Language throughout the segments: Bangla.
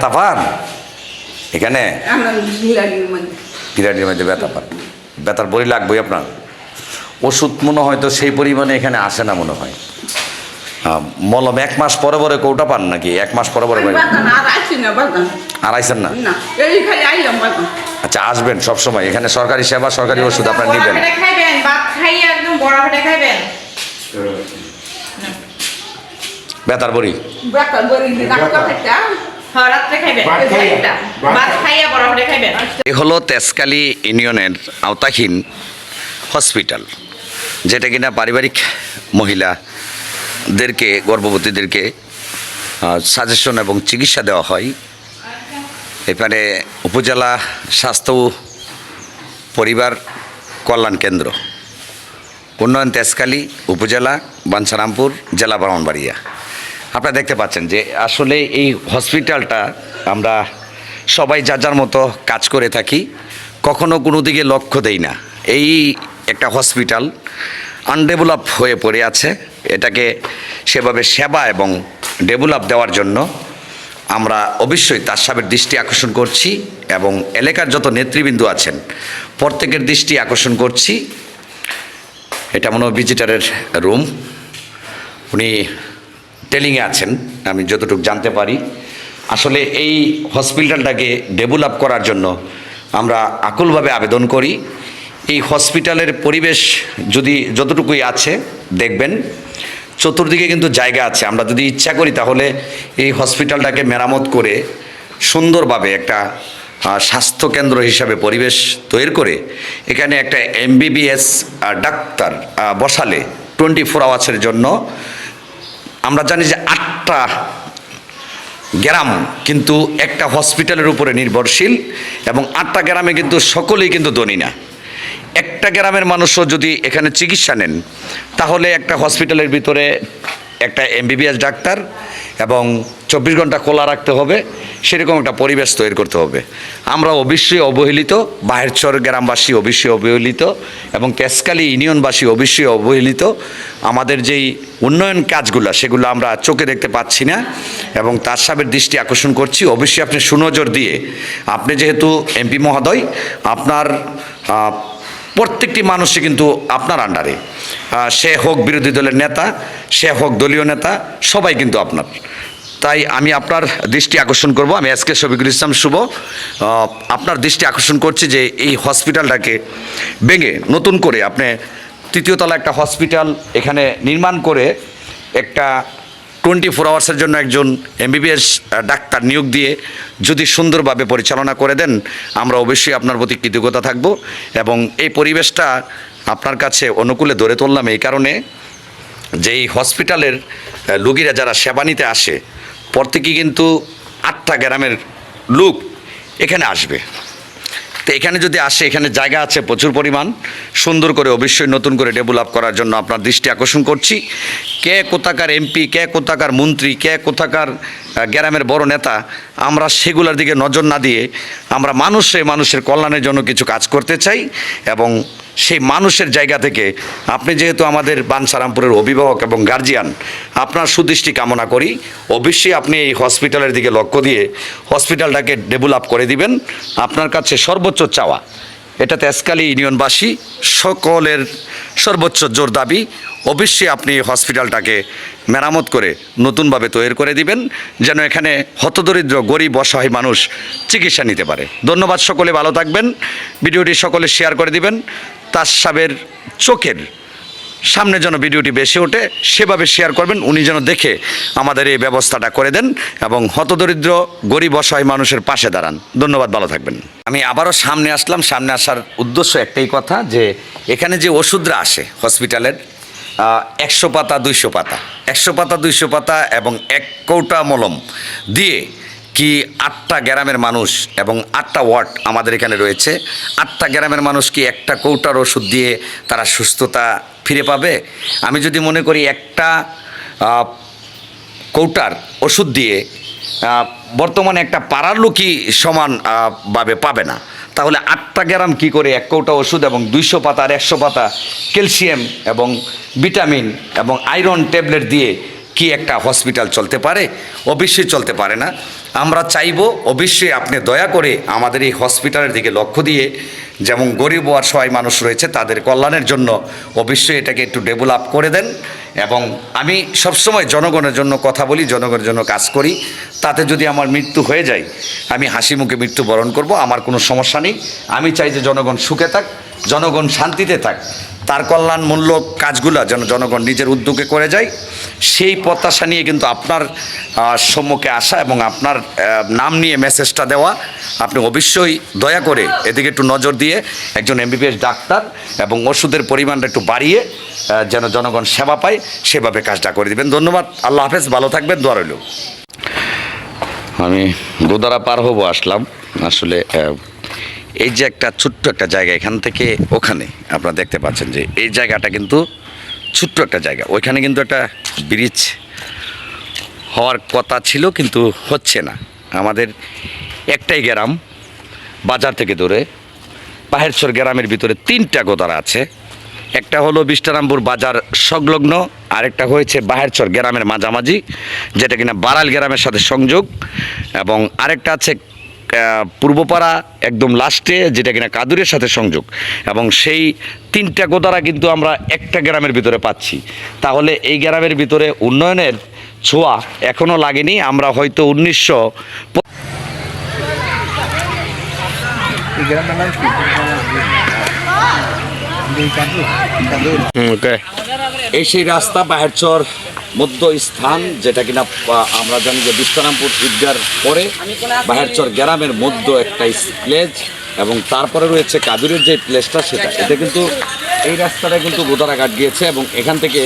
ব্যথা পান এখানে বিড়ালির মধ্যে। ব্যথা পান ব্যথার বড়ি লাগবেই আপনার। ওষুধ মনে হয় তো সেই পরিমাণে এখানে আসে না মনে হয়। মলম এক মাস পরে পরে কৌটা পান নাকি? এক মাস পরে পরে আর আইসেন না আচ্ছা আসবেন সব সময় এখানে সরকারি সেবা সরকারি ওষুধ আপনার নেবেন। একদম বড়া হ্যাঁ এ হলো তেজকালী ইউনিয়নের আওতাহীন হসপিটাল যেটা কিনা পারিবারিক মহিলাদেরকে গর্ভবতীদেরকে সাজেশন এবং চিকিৎসা দেওয়া হয়। এখানে উপজেলা স্বাস্থ্য পরিবার কল্যাণ কেন্দ্র উন্নয়ন তেজকালী উপজেলা বাঞ্ছারামপুর জেলা ব্রাহ্মণবাড়িয়া। আপনারা দেখতে পাচ্ছেন যে আসলে এই হসপিটালটা আমরা সবাই যার যার মতো কাজ করে থাকি, কখনো কোনো দিকে লক্ষ্য দেই না। এই একটা হসপিটাল আনডেভেলপ হয়ে পড়ে আছে। এটাকে সেভাবে সেবা এবং ডেভেলপ দেওয়ার জন্য আমরা অবশ্যই তার সাবের দৃষ্টি আকর্ষণ করছি এবং এলাকার যত নেতৃবৃন্দ আছেন, প্রত্যেকের দৃষ্টি আকর্ষণ করছি। এটা মনে হয় ভিজিটারের রুম উনি টেলিংয়ে আছেন, আমি যতটুকু জানতে পারি। আসলে এই হসপিটালটাকে ডেভেলপ করার জন্য আমরা আকুলভাবে আবেদন করি। এই হসপিটালের পরিবেশ যদি যতটুকুই আছে, দেখবেন। চতুর্দিকে কিন্তু জায়গা আছে। আমরা যদি ইচ্ছা করি তাহলে এই হসপিটালটাকে মেরামত করে সুন্দরভাবে একটা স্বাস্থ্যকেন্দ্র হিসাবে পরিবেশ তৈরি করে এখানে একটা এমবিবিএস ডাক্তার বসালে টোয়েন্টি ফোর আওয়ার্সের জন্য আমরা জানি যে আটটা গ্রাম কিন্তু একটা হসপিটালের উপরে নির্ভরশীল এবং আটটা গ্রামে কিন্তু সকলেই কিন্তু ধনী না। একটা গ্রামের মানুষও যদি এখানে চিকিৎসা নেন, তাহলে একটা হসপিটালের ভিতরে একটা এমবিবিএস ডাক্তার এবং চব্বিশ ঘণ্টা খোলা রাখতে হবে, সেরকম একটা পরিবেশ তৈরি করতে হবে। আমরা অবশ্যই অবহেলিত, বাহেরচর গ্রামবাসী অবশ্যই অবহেলিত এবং তেজকালী ইউনিয়নবাসী অবশ্যই অবহেলিত। আমাদের যেই উন্নয়ন কাজগুলো, সেগুলো আমরা চোখে দেখতে পাচ্ছি না এবং তার সাবের দৃষ্টি আকর্ষণ করছি। অবশ্যই আপনি সুনজর দিয়ে, আপনি যেহেতু এমপি মহোদয়, আপনার প্রত্যেকটি মানুষই কিন্তু আপনার আন্ডারে সে হোক বিরোধী দলের নেতা, সে হোক দলীয় নেতা, সবাই কিন্তু আপনার। তাই আমি আপনার দৃষ্টি আকর্ষণ করব। আমি এস কে শফিকুল ইসলাম শুভ। আপনার দৃষ্টি আকর্ষণ করছি যে এই হসপিটালটাকে ভেঙে নতুন করে আপনি তৃতীয়তলা একটা হসপিটাল এখানে নির্মাণ করে একটা টোয়েন্টি ফোর আওয়ার্সের জন্য একজন এমবিবিএস ডাক্তার নিয়োগ দিয়ে যদি সুন্দরভাবে পরিচালনা করে দেন, আমরা অবশ্যই আপনার প্রতি কৃতজ্ঞতা থাকব এবং এই পরিবেশটা আপনার কাছে অনুকূলে ধরে তুললাম এই কারণে যে এই হসপিটালের রোগীরা যারা সেবা নিতে আসে, প্রত্যেকেই কিন্তু আটটা গ্রামের লোক এখানে আসবে। তো এখানে যদি আসে, এখানে জায়গা আছে প্রচুর পরিমাণ। সুন্দর করে, অবশ্যই নতুন করে ডেভেলপ করার জন্য আপনার দৃষ্টি আকর্ষণ করছি। কে কোথাকার এমপি, কে কোথাকার মন্ত্রী, কে কোথাকার গ্রামের বড় নেতা, আমরা সেগুলোর দিকে নজর না দিয়ে আমরা মানুষে মানুষের কল্যাণের জন্য কিছু কাজ করতে চাই এবং সেই মানুষের জায়গা থেকে আপনি যেহেতু আমাদের বানসারামপুরের অভিভাবক এবং গার্জিয়ান আপনার সুদৃষ্টি কামনা করি। অবশ্যই আপনি এই হসপিটালের দিকে লক্ষ্য দিয়ে হসপিটালটাকে ডেভেলপ করে দিবেন। আপনার কাছে সর্বোচ্চ চাওয়া। এটা তেজকালী ইউনিয়নবাসী সকলের সর্বোচ্চ জোর দাবি। অবশ্যই আপনি হসপিটালটাকে মেরামত করে নতুনভাবে তৈরি করে দিবেন, যেন এখানে হতদরিদ্র, গরিব, অসহায় মানুষ চিকিৎসা নিতে পারে। ধন্যবাদ সকলে, ভালো থাকবেন। ভিডিওটি সকলে শেয়ার করে দিবেন। তার সাবের চোখের সামনে যেন ভিডিওটি বেশি ওঠে, সেভাবে শেয়ার করবেন, উনি যেন দেখে আমাদের এই ব্যবস্থাটা করে দেন এবং হতদরিদ্র, গরিব, অসহায় মানুষের পাশে দাঁড়ান। ধন্যবাদ, ভালো থাকবেন। আমি আবারও সামনে আসলাম, সামনে আসার উদ্দেশ্য একটাই কথা যে, এখানে যে ওষুধরা আসে হসপিটালের একশো পাতা, দুইশো পাতা, একশো পাতা, দুইশো পাতা এবং এক কৌটা মলম দিয়ে কি আটটা গ্রামের মানুষ এবং আটটা ওয়ার্ড আমাদের এখানে রয়েছে। আটটা গ্রামের মানুষ কি একটা কৌটার ওষুধ দিয়ে তারা সুস্থতা ফিরে পাবে? আমি যদি মনে করি একটা কৌটার ওষুধ দিয়ে বর্তমানে একটা পাড়ার লোকই সমানভাবে পাবে না। তাহলে আটটা গ্রাম কি করে এক কৌটা ওষুধ এবং দুইশো পাতা আর একশো পাতা ক্যালসিয়াম এবং ভিটামিন এবং আয়রন ট্যাবলেট দিয়ে কি একটা হসপিটাল চলতে পারে? অবশ্যই চলতে পারে না। আমরা চাইব, অবশ্যই আপনি দয়া করে আমাদের এই হসপিটালের দিকে লক্ষ্য দিয়ে, যেমন গরিব ও অসহায় মানুষ রয়েছে, তাদের কল্যাণের জন্য অবশ্যই এটাকে একটু ডেভেলপ করে দেন এবং আমি সবসময় জনগণের জন্য কথা বলি, জনগণের জন্য কাজ করি। তাতে যদি আমার মৃত্যু হয়ে যায়, আমি হাসি মুখে মৃত্যুবরণ করব, আমার কোনো সমস্যা নেই। আমি চাই যে জনগণ সুখে থাক, জনগণ শান্তিতে থাক। তার কল্যাণমূলক কাজগুলো যেন জনগণ নিজের উদ্যোগে করে যায়, সেই প্রত্যাশা নিয়ে কিন্তু আপনার সম্মুখে আসা এবং আপনার নাম নিয়ে মেসেজটা দেওয়া। আপনি অবশ্যই দয়া করে এদিকে একটু নজর দিয়ে একজন এমবিবিএস ডাক্তার এবং ওষুধের পরিমাণটা একটু বাড়িয়ে যেন জনগণ সেবা পায়, সেভাবে কাজটা করে দিবেন। ধন্যবাদ। আল্লাহ হাফেজ, ভালো থাকবেন, দোয়া রইল। আমি গোদারা পার হব, আসলাম। আসলে এই যে একটা ছোট্ট একটা জায়গা এখান থেকে ওখানে আপনারা দেখতে পাচ্ছেন যে এই জায়গাটা কিন্তু ছোট্ট একটা জায়গা। ওইখানে কিন্তু একটা ব্রিজ হওয়ার কথা ছিল কিন্তু হচ্ছে না। আমাদের একটাই গ্রাম, বাজার থেকে দূরে। পাহেরচর গ্রামের ভিতরে তিনটা গোদারা আছে। একটা হলো বিষ্টারামপুর বাজার সংলগ্ন, আরেকটা হয়েছে বাহেরচর গ্রামের মাঝামাঝি, যেটা কিনা বারাল গ্রামের সাথে সংযোগ, এবং আরেকটা আছে পূর্বপাড়া একদম লাস্টে যেটা কিনা কাদুরের সাথে সংযোগ। এবং সেই তিনটা গোদারা কিন্তু আমরা একটা গ্রামের ভিতরে পাচ্ছি। তাহলে এই গ্রামের ভিতরে উন্নয়নের ছোঁয়া এখনও লাগেনি। আমরা হয়তো উনিশশো এই সেই রাস্তা বাহেরচর মধ্য স্থান যেটা কিনা আমরা জানি যে বিশ্বরামপুর ঈদগার পরে বাহেরচর গ্রামের মধ্য একটা প্লেস এবং তারপরে রয়েছে কাদুরের যে প্লেসটা সেটা। এটা কিন্তু এই রাস্তাটা কিন্তু গোদারাঘাট গিয়েছে এবং এখান থেকে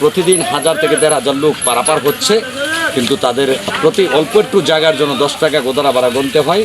প্রতিদিন হাজার থেকে দেড় হাজার লোক পারাপার হচ্ছে। কিন্তু তাদের প্রতি অল্প একটু জায়গার জন্য দশ টাকা গোদারা ভাড়া গুনতে হয়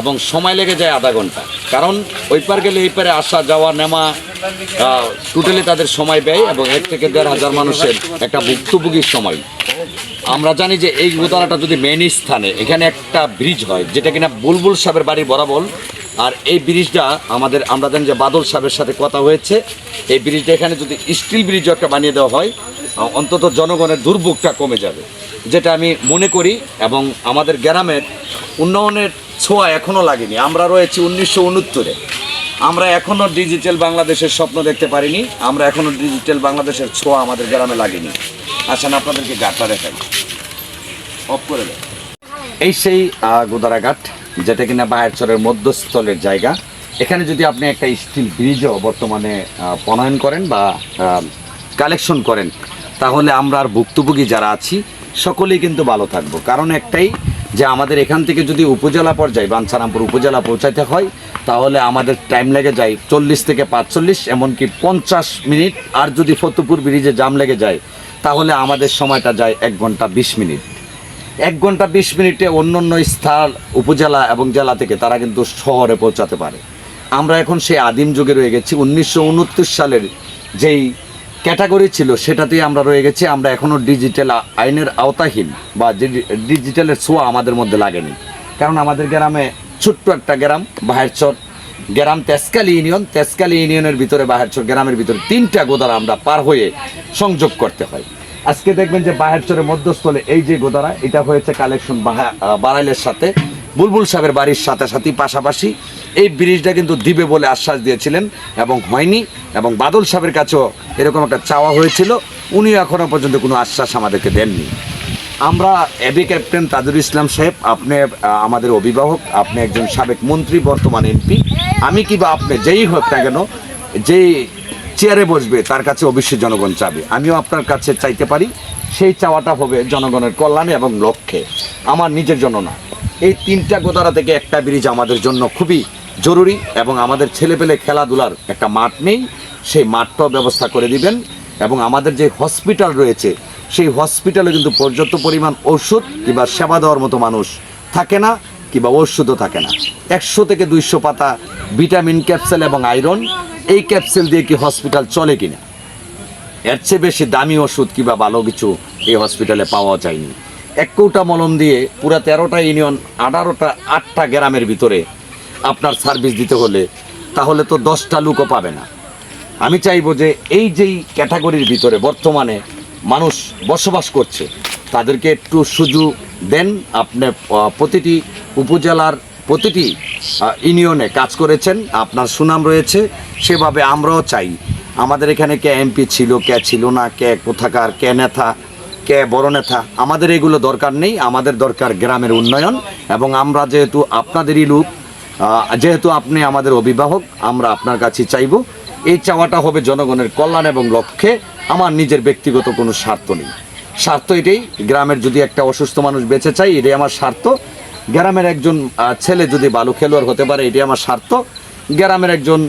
এবং সময় লেগে যায় আধা ঘণ্টা। কারণ ওই পার গেলে এই পারে আসা, যাওয়া নেমা টোটালি তাদের সময় ব্যয় এবং এক থেকে দেড় হাজার মানুষের একটা ভুক্তভোগীর সময়। আমরা জানি যে এই গোদারাটা যদি মেন স্থানে, এখানে একটা ব্রিজ হয়, যেটা কিনা বুলবুল সাহেবের বাড়ি বরাবর। আর এই ব্রিজটা আমাদের, আমরা জানি যে বাদল সাহেবের সাথে কথা হয়েছে। এই ব্রিজটা এখানে যদি স্টিল ব্রিজ একটা বানিয়ে দেওয়া হয়, অন্তত জনগণের দুর্ভোগটা কমে যাবে। যেটা আমি মনে করি এবং আমাদের গ্রামের উন্নয়নের ছোঁয়া এখনও লাগেনি। আমরা রয়েছি উনিশশো উনত্তরে। আমরা এখনও ডিজিটাল বাংলাদেশের স্বপ্ন দেখতে পারিনি। আমরা এখনও ডিজিটাল বাংলাদেশের ছোঁয়া আমাদের গ্রামে লাগেনি। আসেন, আপনাদেরকে গাটটা দেখাই। অফ করে দেয় এই সেই গোদারাঘাট যেটা কিনা বাহেরচরের মধ্যস্থলের জায়গা। এখানে যদি আপনি একটা স্টিল ব্রিজও বর্তমানে প্রণয়ন করেন বা কালেকশন করেন, তাহলে আমরা আর ভুক্তভোগী যারা আছি সকলেই কিন্তু ভালো থাকব। কারণ একটাই যে আমাদের এখান থেকে যদি উপজেলা পর্যায়ে বাঞ্ছারামপুর উপজেলা পৌঁছাইতে হয়, তাহলে আমাদের টাইম লেগে যায় চল্লিশ থেকে পাঁচচল্লিশ, এমনকি পঞ্চাশ মিনিট। আর যদি ফতুপুর ব্রিজে জাম লেগে যায়, তাহলে আমাদের সময়টা যায় এক ঘণ্টা বিশ মিনিট। এক ঘণ্টা বিশ মিনিটে অন্য অন্য স্থান, উপজেলা এবং জেলা থেকে তারা কিন্তু শহরে পৌঁছাতে পারে। আমরা এখন সেই আদিম যুগে রয়ে গেছি। উনিশশো উনত্রিশ সালের যেই ক্যাটাগরি ছিল, সেটাতেই আমরা রয়ে গেছি। আমরা এখনও ডিজিটাল আইনের আওতাহীন বা ডিজিটালের ছোঁয়া আমাদের মধ্যে লাগেনি। কারণ আমাদের গ্রামে ছোট্ট একটা গ্রাম, বাহেরচর গ্রাম তেসকালি ইউনিয়ন। তেসকালি ইউনিয়নের ভিতরে, বাহেরচর গ্রামের ভিতরে তিনটা গোদারা আমরা পার হয়ে সংযোগ করতে হয়। আজকে দেখবেন যে বাহেরচরের মধ্যস্থলে এই যে গোদারা, এটা হয়েছে কালেকশন বারাইলের সাথে। বুলবুল সাহেবের বাড়ির সাথে সাথে পাশাপাশি এই ব্রিজটা কিন্তু দিবে বলে আশ্বাস দিয়েছিলেন এবং হয়নি, এবং বাদল সাহেবের কাছেও এরকম একটা চাওয়া হয়েছিল। উনি এখনও পর্যন্ত কোনো আশ্বাস আমাদেরকে দেননি। আমরা এবি ক্যাপ্টেন তাজুল ইসলাম সাহেব, আপনি আমাদের অভিভাবক, আপনি একজন সাবেক মন্ত্রী, বর্তমান এমপি। আমি কিবা আপনি যেই হোক না কেন, যেই চেয়ারে বসবে, তার কাছে অবশ্যই জনগণ চাবে। আমিও আপনার কাছে চাইতে পারি, সেই চাওয়াটা হবে জনগণের কল্যাণে এবং লক্ষ্যে। আমার নিজের জন্য না। এই তিনটা গোদারা থেকে একটা ব্রিজ আমাদের জন্য খুবই জরুরি এবং আমাদের ছেলেপেলে খেলাধুলার একটা মাঠ নেই, সেই মাঠটাও ব্যবস্থা করে দিবেন এবং আমাদের যে হসপিটাল রয়েছে, সেই হসপিটালে কিন্তু পর্যাপ্ত পরিমাণ ওষুধ কিংবা সেবা দেওয়ার মতো মানুষ থাকে না কিংবা ওষুধও থাকে না। একশো থেকে দুইশো পাতা ভিটামিন, ক্যাপসেল এবং আয়রন, এই ক্যাপসেল দিয়ে কি হসপিটাল চলে কিনা? এর চেয়ে বেশি দামি ওষুধ কিংবা ভালো কিছু এই হসপিটালে পাওয়া যায়নি। এক কৌটা মলম দিয়ে পুরা তেরোটা ইউনিয়ন, আঠারোটা, আটটা গ্রামের ভিতরে আপনার সার্ভিস দিতে হলে, তাহলে তো দশটা লোকও পাবে না। আমি চাইব যে এই যেই ক্যাটাগরির ভিতরে বর্তমানে মানুষ বসবাস করছে, তাদেরকে একটু সুযোগ দেন। আপনি প্রতিটি উপজেলার প্রতিটি ইউনিয়নে কাজ করেছেন, আপনার সুনাম রয়েছে, সেভাবে আমরাও চাই। আমাদের এখানে কে এমপি ছিল, কে ছিল না, কে কোথাকার, কে নেতা, কে বড় নেতা, আমাদের এগুলো দরকার নেই। আমাদের দরকার গ্রামের উন্নয়ন, এবং আমরা যেহেতু আপনাদেরই লোক যেহেতু আপনি আমাদের অভিভাবক, আমরা আপনার কাছে চাইব। এই চাওয়াটা হবে জনগণের কল্যাণ এবং লক্ষ্যে। আমার নিজের ব্যক্তিগত কোনো স্বার্থ নেই। স্বার্থ এটাই, গ্রামের যদি একটা অসুস্থ মানুষ বেঁচে চাই এটাই আমার স্বার্থ। গ্রামের একজন ছেলে যদি ভালো খেলোয়াড় হতে পারে এটি আমার স্বার্থ। গ্রামের একজন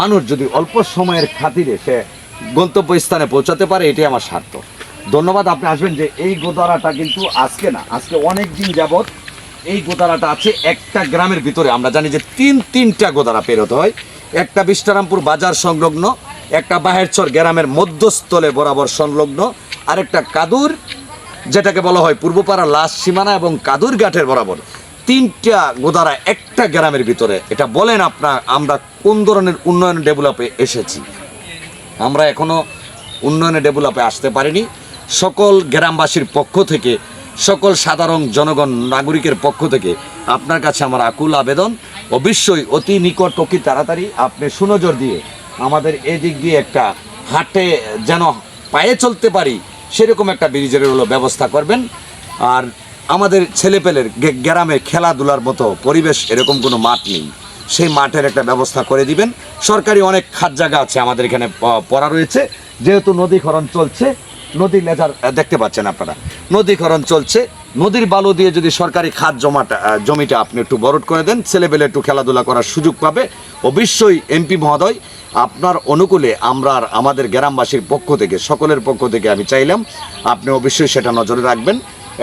মানুষ যদি অল্প সময়ের খাতিরে সে গন্তব্যস্থানে পৌঁছাতে পারে, এটাই আমার স্বার্থ। ধন্যবাদ, আপনি আসবেন যে এই গোদারাটা কিন্তু আজকে না, আজকে অনেক দিন যাবত এই গোদারাটা আছে একটা গ্রামের ভিতরে। আমরা জানি যে তিন, তিনটা গোদারা পেরোতে হয়। একটা বিষ্টারামপুর বাজার সংলগ্ন, একটা বাহেরচর গ্রামের মধ্যস্থলে বরাবর সংলগ্ন, আরেকটা কাদুর, যেটাকে বলা হয় পূর্বপাড়া লাশ সীমানা এবং কাদুর ঘাটের বরাবর। তিনটা গোদারা একটা গ্রামের ভিতরে। এটা বলেন আপনার, আমরা কোন ধরনের উন্নয়ন ডেভেলপে এসেছি? আমরা এখনও উন্নয়নে ডেভেলপে আসতে পারিনি। সকল গ্রামবাসীর পক্ষ থেকে সকল সাধারণ জনগণ নাগরিকের পক্ষ থেকে আপনার কাছে আমার আকুল আবেদন অবশ্যই অতি নিকট অতি তাড়াতাড়ি আপনি সুনজর দিয়ে আমাদের এদিক দিয়ে একটা হাটে যেন পায়ে চলতে পারি, সেরকম একটা ব্রিজের হলো ব্যবস্থা করবেন। আর আমাদের ছেলেপেলের গ্রামে খেলাধুলার মতো পরিবেশ এরকম কোনো মাঠ নেই। সেই মাঠের একটা ব্যবস্থা করে দিবেন। সরকারি অনেক খাত জায়গা আছে আমাদের এখানে পড়া রয়েছে। যেহেতু নদীকরণ চলছে নদীর লেজার দেখতে পাচ্ছেন আপনারা। নদীকরণ চলছে। নদীর বালু দিয়ে যদি সরকারি খাত জমাটা জমিটা আপনি একটু বরট করে দেন, ছেলেবেলে একটু খেলাধুলা করার সুযোগ পাবে। অবশ্যই এমপি মহোদয়, আপনার অনুকূলে আমরা আর আমাদের গ্রামবাসীর পক্ষ থেকে, সকলের পক্ষ থেকে আমি চাইলাম, আপনি অবশ্যই সেটা নজরে রাখবেন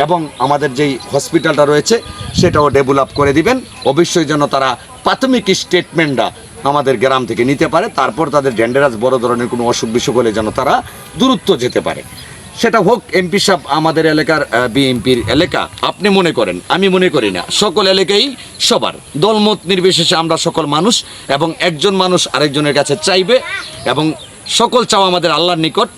এবং আমাদের যেই হসপিটালটা রয়েছে, সেটাও ডেভেলপ করে দিবেন। অবশ্যই যেন তারা প্রাথমিক স্টেটমেন্টটা আমাদের গ্রাম থেকে নিতে পারে, তারপর তাদের ডেন্ডারাস বড় ধরনের কোনো অসুখ বিসুখ হলে যেন তারা দূরত্ব যেতে পারে। সেটা হোক এমপি সাহেব আমাদের এলাকার বিএমপির এলাকা। আপনি মনে করেন, আমি মনে করি না। সকল এলাকাই সবার। দলমত নির্বিশেষে আমরা সকল মানুষ এবং একজন মানুষ আরেকজনের কাছে চাইবে এবং সকল চাও আমাদের আল্লাহর নিকট।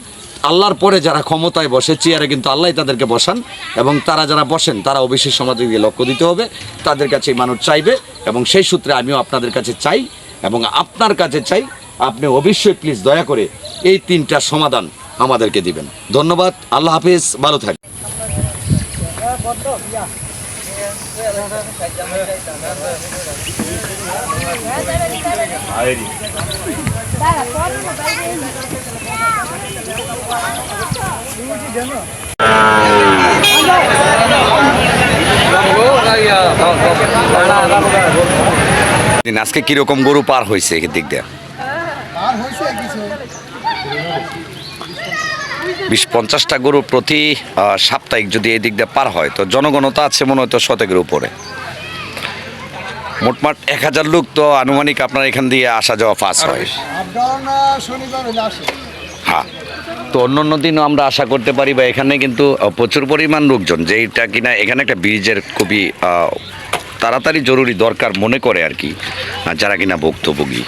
আল্লাহর পরে যারা ক্ষমতায় বসে, চেয়ারে কিন্তু আল্লাহ তাদেরকে বসান এবং তারা যারা বসেন, তারা অবশ্যই সমাজের দিকে লক্ষ্য দিতে হবে। তাদের কাছে মানুষ চাইবে এবং সেই সূত্রে আমিও আপনাদের কাছে চাই এবং আপনার কাছে চাই। আপনি অবশ্যই প্লিজ দয়া করে এই তিনটা সমাধান আমাদেরকে দিবেন। ধন্যবাদ আল্লাহ হাফিজ ভালো থাকবেন আজকে কীরকম গরু পার হয়েছে এদিক দিয়ে? আর হয়েছে কিছু। বিশ পঞ্চাশটা গরু প্রতি সাপ্তাহিক যদি এই দিক দিয়ে পার হয় তো জনগণতা আছে মনে হয়তো শতকের উপরে। মোটমাট এক হাজার লোক তো আনুমানিক আপনার এখান দিয়ে আসা যাওয়া পাস হয়। হ্যাঁ। তো অন্য অন্য দিনও আমরা আশা করতে পারি বা এখানে কিন্তু প্রচুর পরিমাণ লোকজন যেইটা কিনা এখানে একটা ব্রিজের খুবই তাড়াতাড়ি জরুরি দরকার মনে করে আর কি যারা কিনা ভুক্তভোগী।